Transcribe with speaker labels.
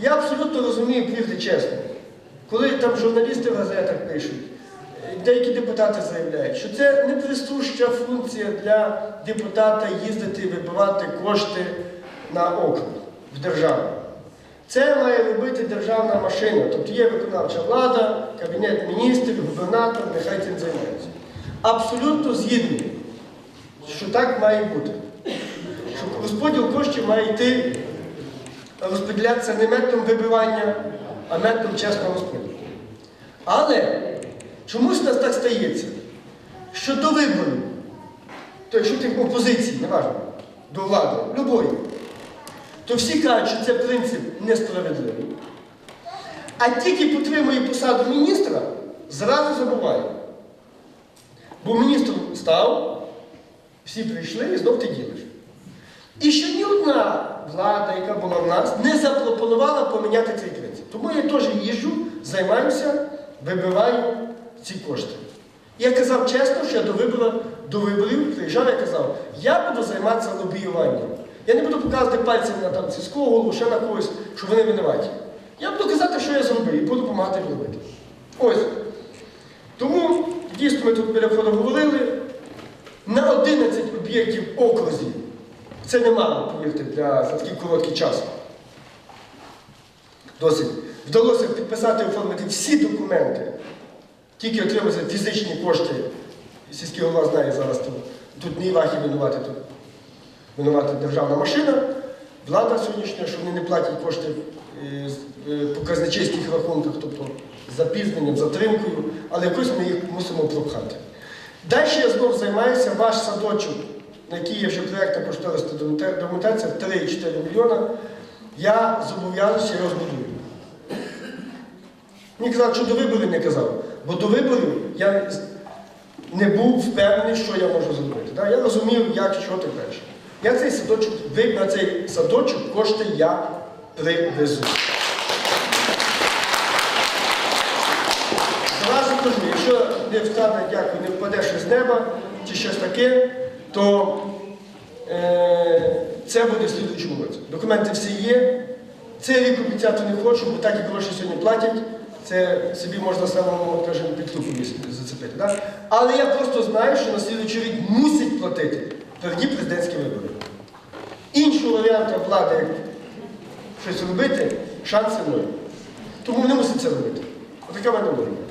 Speaker 1: Я абсолютно розумію, повірте чесно, коли там журналісти в газетах пишуть, е, деякі депутати заявляють, що це не присуща функція для депутата їздити і вибивати кошти на округ в державу. Це має робити державна машина, тобто є виконавча влада, кабінет міністрів, губернатор, нехай цим займаються. Абсолютно згідний, що так має бути. Що розподіл коштів має йти розподілятися не методом вибивання, а методом чесного розподілу. Але чомусь у нас так стається, що до виборів, то якщо ти опозиції, неважно, до влади, любої, то всі кажуть, що це принцип несправедливий. А тільки потримує посаду міністра, зразу забуває. Бо міністром став, всі прийшли і знов ти ділиш. І ще ні одна влада, яка була в нас, не запропонувала поміняти цей принцип. Тому я теж їжджу, займаюся, вибиваю ці кошти. Я казав чесно, що я до виборів, до виборів приїжджав, я казав, я буду займатися лобіюванням. Я не буду показувати пальцем на там сільського голову, ще на когось, що вони винуваті. Я буду казати, що я зробив, і буду допомагати робити. Ось. Тому дійсно ми тут біля говорили. На 11 об'єктів окрузі. Це немало, повірте, для за такий короткий час. Досить. Вдалося підписати оформити всі документи. Тільки отрималися фізичні кошти. Сільський голова знає зараз тут. Тут не Івахи винувати, тут винувата державна машина. Влада сьогоднішня, що вони не платять кошти е, е, по казначейських рахунках, тобто запізненням, затримкою, але якось ми їх мусимо пропхати. Далі я знову займаюся ваш садочок, на є вже проєктна кошторисна документація в 3,4 мільйона. Я зобов'язуюся і розбудую. Мені казали, що до виборів не казав, бо до виборів я не був впевнений, що я можу зробити. Да? Я розумів, як, що так далі. Я цей садочок, на цей садочок кошти я привезу. Зразу кажу, якщо не встане, дякую, не впадеш із неба чи щось таке, то е, це буде в слідуючому році. Документи всі є. Цей рік обіцяти не хочу, бо так як гроші сьогодні платять, це собі можна самому, кажемо, під руку зацепити. Да? Але я просто знаю, що на слідуючий рік мусить платити тоді президентські вибори. Іншого варіанту влади, як щось робити, шанси нуль. Тому вони мусять це робити. Отака в мене логіка.